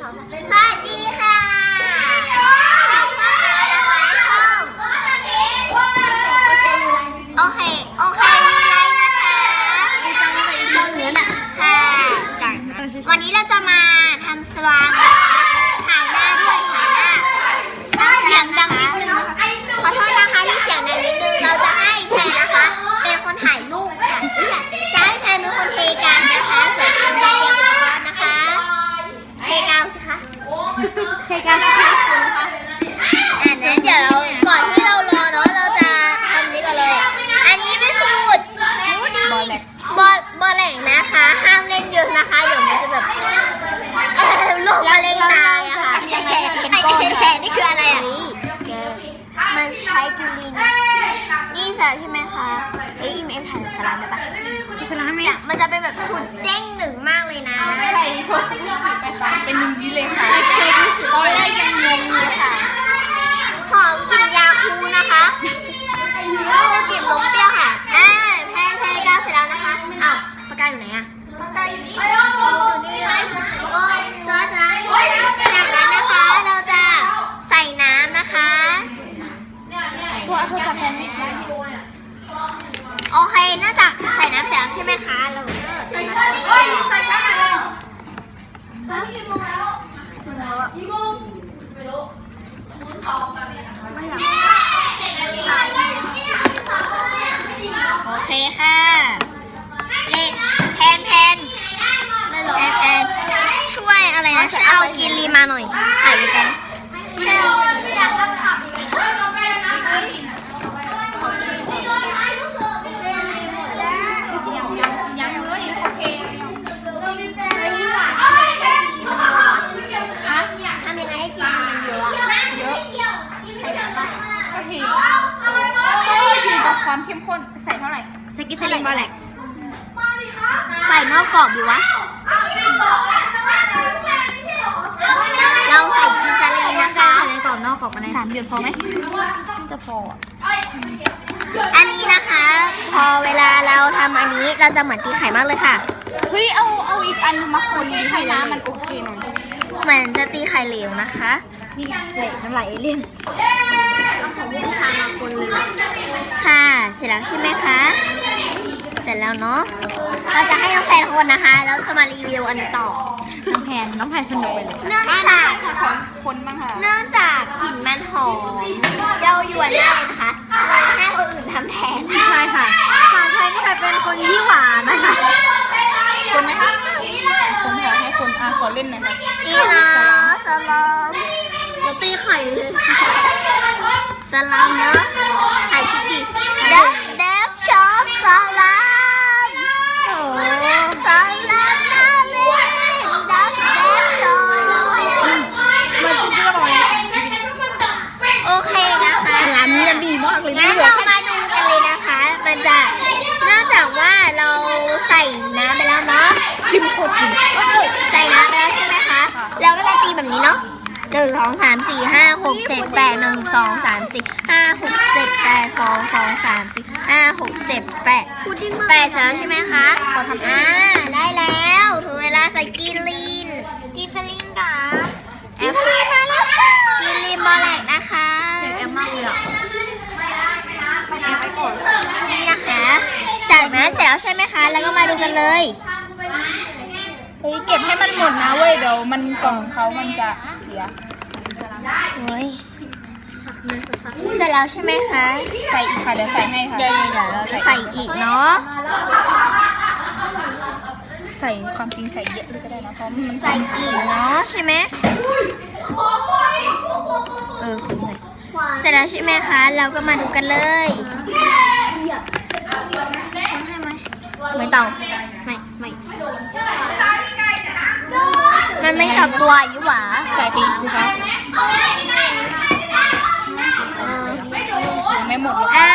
สองสามสวัสดีค่ะช่องว่าอะไรช่องโอเค โอเคไลน์นะคะช่องเนื้อน่ะค่ะจากวันนี้เราจะมาทำสลามนะคะถ่ายหน้าด้วยถ่ายหน้าเสียงดังนิดนึงนะคะขอโทษนะคะที่เสียงดังนิดนึงเราจะให้แพนนะคะ เป็นคนถ่ายรูปค่ะจะให้แพนเป็นคนเทการนะคะส่วนทีมงานเตรียมอุปกรณ์นะคะ เทกาวสิคะ เทการสักทีคุณคะอันนั้นเดี๋ยวเราก่อนที่เรารอเนาะเราจะทำนี้กันเลย อันนี้เป็นสูตรรู้ดีบอลบอลบอแหลงนะคะ ห้ามเล่นเยอะนะคะเดี๋ยวมันจะแบบเออโรคมาเล่นตายอะค่ะไอ้แหล่นี่คืออะไรอะมันใช้จุลิน นี่สาใช่ไหมคะเอ้ยอิมเอ็มถ่ายสไลด์ได้ปะอิสลามไหมเนี่ยมันจะเป็นแบบชุดเด้งหนึ่งมากเลยนะใช่ชดรู้สึกไปค่ะเป็นอย่างนี้เลยค่ะตอนแรกยังงงเลยค่ะ หอมกลิ่นยาคูนะคะโอ้กลิ่นนมเปรี้ยวค่ะอ่าแพนแพนกาวเสร็จแล้วนะคะอ้าวปากกาอยู่ไหนอะปากกาอยู่นี่อยู่นี่นะโอ้เจอจ้าจากนั้นนะคะ เราจะใส่น้ำนะคะ ตัวโทรศัพท์แพนไม่ได้ โอเคเนื่องจากใส่น้ำเสร็จแล้วใช่ไหมคะ เราก็จะมาโอเคค่ะเล่นแพนแพนแพนแพนช่วยอะไรนะ ช่วยเอากินรีมาหน่อยถ่ายด้วยกันช่วยเอาเฮ้ยังเลยโอเคยหวานทำยังไงให้กินมันเยอะอะทำยังไงให้กินมันเยอะอะเยอะใส่น้ำปะก็ทีก็ทีกับความเข้มข้นใส่เท่าไหร่ใส่กินสลิมบอลแหลกใส่นอกกรอบดีวะ เราใส่กินสลินนะคะในกรอบนอกกรอบอะไรสามเดือนพอไหมจะพออะอันนี้นะคะ พอเวลาเราทำอันนี้เราจะเหมือนตีไข่มากเลยค่ะ เฮ้ยเอาเอาอีกอันมาคนดีให้น้ำมันโอเคหน่อยเหมือนจะตีไข่เหลวนะคะนี่เละน้ำลายเอเลี่ยนค่ะ เสร็จแล้วใช่ไหมคะ เสร็จแล้วเนาะเราจะให้น้องแพนคนนะคะ แล้วจะมารีวิวอันนี้ต่อ น้องแพนน้องแพนสนุกไปเลยเนื่องจากของคนบ้างค่ะ เนื่องจากกลิ่นมันหอมเย้ายวนมากเลยนะคะเลยให้คนอื่นทำแทนใช่ค่ะสาวไทยก็จะเป็นคนยี่หวานนะคะคนไหมคะคนค่ะให้คนอะขอเล่นหน่อยค่ะอีนะสลามเราตีไข่เลยสลามเนอะถ่ายคลิปดิเดฟเดฟชอบสลามโอ้สลามน่าเล่นเดฟเดฟชอบ มันจริงๆอร่อย โอเคนะคะ ร้านนี้ดีมากเลย งั้นเรามาดูกันเลยนะคะ มันจะเนื่องจากว่าเราใส่น้ำไปแล้วเนาะ จิ้มโคตรดี ใส่น้ำไปแล้วใช่ไหมคะ เราก็จะตีแบบนี้เนาะ หนึ่งสองสามสี่ห้าหกเจ็ดแปดหนึ่งสองสามสี่ห้าหกเจ็ดแปดสองสองสามสี่ห้าหกเจ็ดแปดแปดเสร็จแล้วใช่ไหมคะอ่าได้แล้วถึงเวลาใส่กีลีนกีลีนค่ะแอฟมาแล้วกีลีนบอลแลกนะคะเสียงแอมมากเลยอะนี่นะคะ จากนั้นเสร็จแล้วใช่ไหมคะ แล้วก็มาดูกันเลยเฮ้ยเก็บให้มันหมดนะเว้ยเดี๋ยวมันกล่องเขามันจะเสีย โอ้ยเสร็จแล้วใช่ไหมคะ ใส่อีกค่ะเดี๋ยวใส่ให้ค่ะ เดี๋ยวเดี๋ยวเราจะใส่อีกเนาะ ใส่ความจริงใส่เยอะเลยก็ได้นะเพราะมันใส่อีกเนาะใช่ไหมเออคุยหน่อยเสร็จแล้วใช่ไหมคะ เราก็มาดูกันเลยไม่ต้อง ไม่ไม่มันไม่จับตัวอยู่หวาใส่ไปอีกสิคะเออยัง ไม่หมดเลยอ่า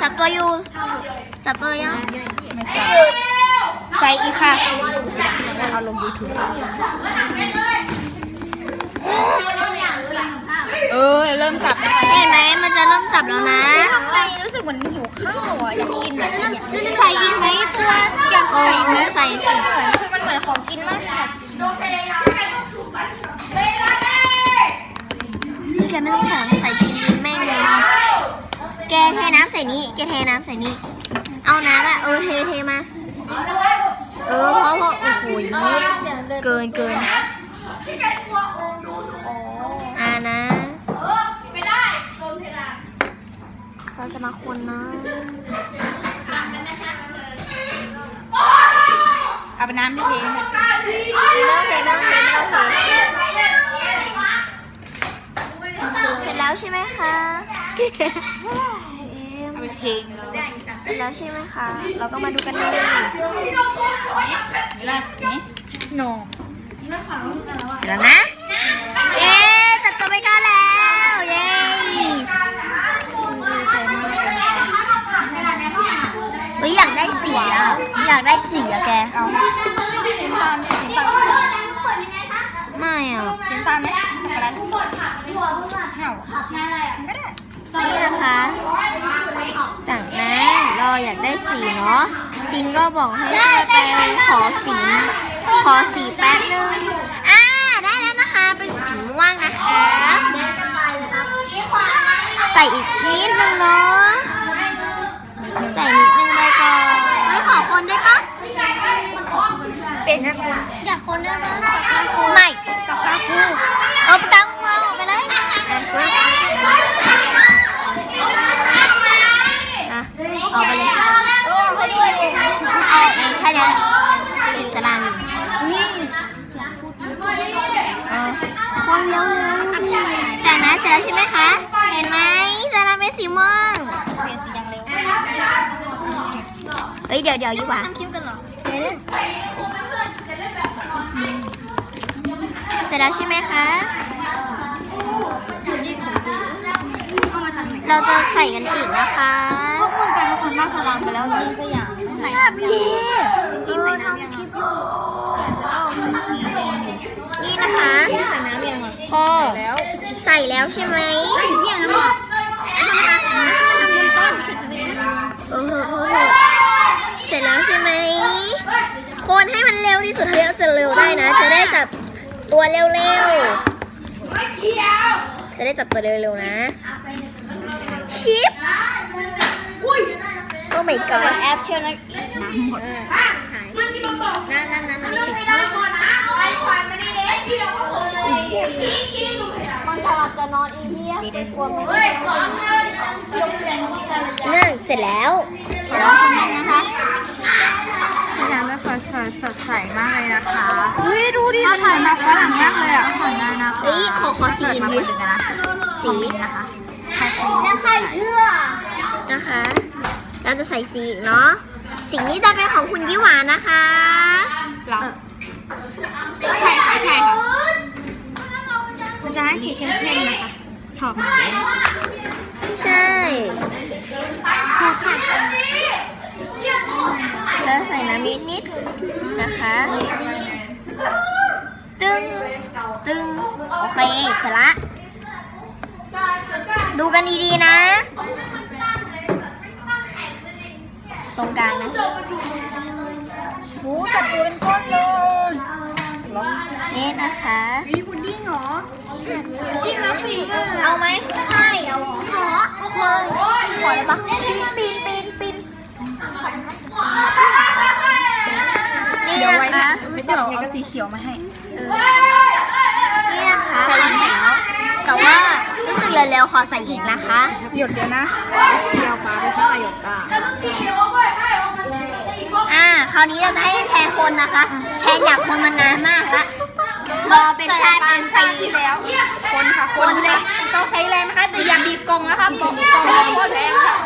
จับตัวอยู่จับตัวยังไม่จับใส่อีกค่ะ เอาลงยูทูบเออ เริ่มจับแล้วค่ะเห็นไหมมันจะเริ่มจับแล้วนะทำไมรู้สึกเหมือนหิวข้าวอะอยากกินอะใส่อีกไหมตัวอยากใส่ไหมใส่สิคือมันเหมือนของกินมากค่ะ ส่นี้แกเทน้ำใส่นี้ เอาน้ำอะเออเทเทมา เออเพราะเพราะโอ้โหเกินเกินอ่านะเราจะมาคนนะเอาไปน้ำที่เทค่ะเริ่มเลยเริ่มเลยเริ่มเลยเสร็จแล้วใช่ไหมคะ เอาไปเทแล้วเสร็จแล้วใช่ไหมคะ เราก็มาดูกันเลยนี่ละนี่โนเสร็จแล้วนะ เย้จัดตัวไปก่อนแล้ว เย้เฮ้ยอยากได้สีอะอยากได้สีอะแกเอาสีน้ำตาลสีน้ำตาลไม่อะสีน้ำตาลไหมช็อกโกแลตไม่เอาไม่ได้ นี่นะคะ จากนั้นเรา อยากได้สีเนาะจินก็บอกให้ไปขอสี ขอสีแป๊บนึงอ่าได้แล้วนะคะ เป็นสีม่วงนะคะ ใส่อีกนิดนึงเนาะใส่นิดนึงไปก่อนไม่ขอคนได้ปะเป็นนะอยากคนได้ปะไม่ปากกาคูเอาปากกาคูเอาไปเลยอะเอาไปเลยเอา เองแค่นี้แหละอิสลามอยู่เออคนเร็วๆจากนั้นเสร็จแล้วใช่ไหมคะ เห็นไหมอิสลามเป็นสีม่วงเปลี่ยนสีอย่างเร็วเอ้ยเดี๋ยวเดี๋ยวยี่หว่าทำคิ้วกันเหรอเสร็จแล้วใช่ไหมคะเอามาจากไหนเราจะใส่กันอีกนะคะ พวกมึงกลายเป็นคนบ้าสลามไปแล้วนี่ก็อย่างใส่น้ำยั งจริงๆใส่น้ำยังอะนี่นะคะใส่น้ำยังอะพอแล้วใส่แล้วใช่ไหมเยี่ยนะบอกเออเถอะเถอะเถอะเสร็จแล้วใช่ไหม คนให้มันเร็วที่สุดเท่าที่จะเร็วได้นะ จะได้จับตัวเร็วๆ จะได้จับตัวเร็วๆนะ ชิป โอ้ my god แอปเชื่อนะน้ำหมดนั่นนั่นนั่นนี่มันจะหลับจะนอนอีเหี้ยกลัวไม่ได้นั่นเสร็จแล้วเสร็จแล้วใช่ไหมนะคะสีน้ำจะสดสดสดใสมากเลยนะคะเฮ้ยดูดิมันถ่ายมาฝรั่งมากเลยอะสวยมากนะคะเอ้ยขอขอสีเกิดมาดิคนหนึ่งนะสีนะคะแล้วใครเชื่อนะคะ เราจะใส่สีอีกเนาะสีนี้จะเป็นของคุณยี่หวานนะคะเหรอใช่ค่ะใช่ค่ะมันจะให้สีเข้มๆนะคะชอบมากเลยใช่แล้วใส่น้ำนิดนิดๆนะคะตึงตึงโอเคเสร็จละดูกันดีๆนะ ตรงกลางนะโอ้จับตัวเป็นก้อนเลยนี่นะคะนี่พุดดิ้งเหรอจริงแล้วฟิงอะเอาไหมใช่เอาขอขอขอเลยปะปีนปีนปีนนี่เดี๋ยวไว้นะนะคะไม่ต้องเอาก็สีเขียวมาให้นี่นะคะใส่แล้วแต่ว่ารู้สึกเร็วๆขอใส่อีกนะคะ หยดเดียวนะเดียวปลาไปข้างหยดตาอ่าค ราวนี้เราจะให้แพรคนนะคะ แพรอยากคนมานานมากละรอเป็นชาติเป็นปีแล้ว คนค่ะ คนเลย ต้องใช้แรงนะคะ แต่อย่าบีบกล่องนะคะกล่องกล่องโคตรแรงค่ะ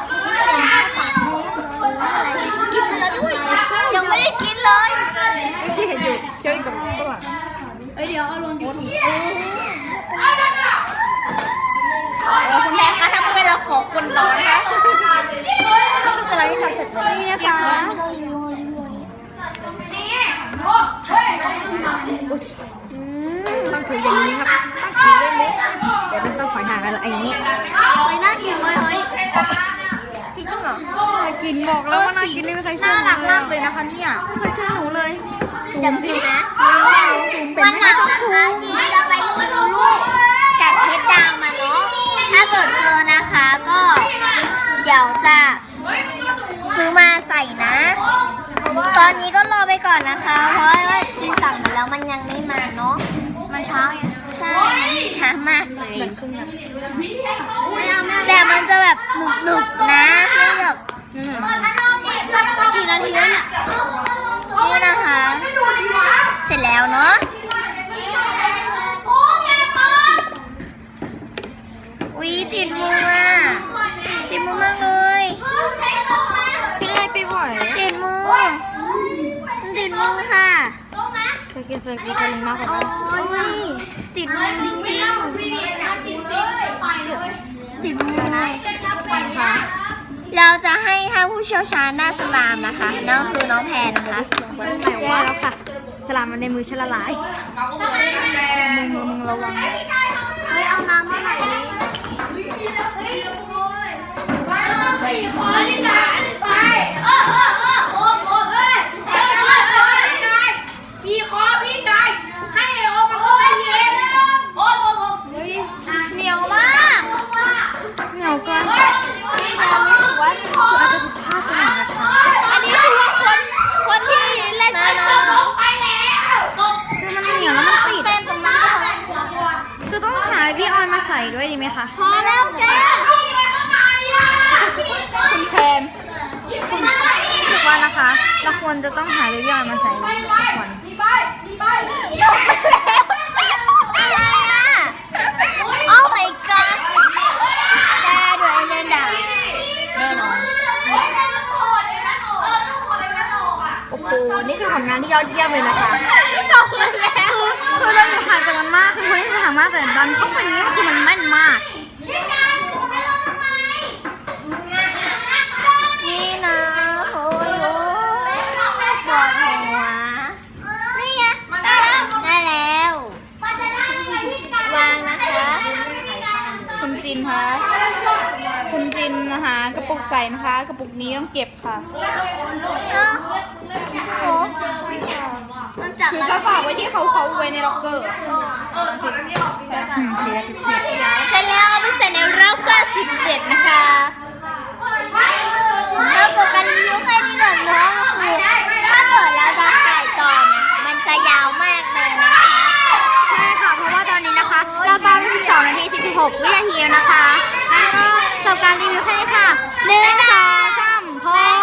ยังไม่ได้กินเลยที่เห็นอยู่เชื่อกับข้างหลังเอ้ยเดี๋ยวเอาลงดิเออคุณแม่คะถ้าไม่เราขอคนต่อนะคะนี่คือสไลด์ที่ทำเสร็จแล้วนี่นะคะ นบอกแล้วว่าน่ากินไม่มีใครช่วยน่ารักมากเลยนะคะเนี่ยไม่ใคยช่วยหนูเลยสูงดินะวันหลังนะคะจีจะไปซื้อลูกกับเพชรดาวมาเนาะถ้าเกิดเจอนะคะก็เดี๋ยวจะซื้อมาใส่นะ ตอนนี้ก็รอไปก่อนนะคะ เพราะว่าจีสั่งมาแล้วมันยังไม่มาเนาะมันช้าไงใช่ช้ามากเลยแต่มันจะแบบหนึบหนึบ เคยกินเซอร์กินมากกว่าโอ้ยติดมือจริงๆติดมือค่ะเราจะให้ท่านผู้เชี่ยวชาญด้านสลามนะคะนั่นคือน้องแพนนะคะแต่ว่าแล้วค่ะ สลามมันในมือฉันละลายมึงมึงระวังเฮ้ยเอาน้ำมาหน่อยดิขี่คอพี่ไก่ให้โอมาคนละเย็นโอ้โห เหนียวมาก เหงาก่อน ว่า คืออาจจะผิดพลาดไปหน่อยนะคะ อันนี้คือว่าคนคนที่เล่นมานา ลงไปแล้วลง คือมันเหนียวแล้วมันติด เต้นตรงนั้นก็พอ คือต้องหาพี่ออนมาใส่ด้วยดีไหมคะ พอแล้วแก พี่ไปข้างในอะ คุณแพนรู้สึกว่านะคะ เรา คนจะต้องหาพี่ออนมาใส่ด้วยสักคน ดีไปดีไป อะไรอะ Oh my god แกดูไอเดนดาแน่นอน โอ้โห นี่คือผลงานที่ยอดเยี่ยมเลยนะคะ ขอบคุณแล้ว คือคือเราอยู่ห่างจากมันมาก คือคนที่อยู่ห่างมากแต่ดันเข้าไปนี้มันคือมันแม่นมาก นี่นะโอ้ยโอ้ยปวดหัว นี่ไง ได้แล้ว ได้แล้ว วางนะคะ คุณจินคะ คุณจินนะคะ กระปุก ใส่นะคะ กระปุกนี้ต้องเก็บค่ะ เอ้าจริงเหรอมันจับคือมันจะฝากไว้ที่เขาเขาไว้ในล็อกเกอร์เทปเทปเสร็จแล้วเอาไปใส่ในเราก็17นะคะเราจบการรีวิวแค่นี้ก่อนเนาะก็คือถ้าเกิดเราจะถ่ายต่อเนี่ยมันจะยาวมากเลยนะคะใช่ค่ะเพราะว่าตอนนี้นะคะเราตาม12นาที46วินาทีแล้วนะคะงั้น การรีวิวแค่นี้ค่ะหนึ่งสองสามพอ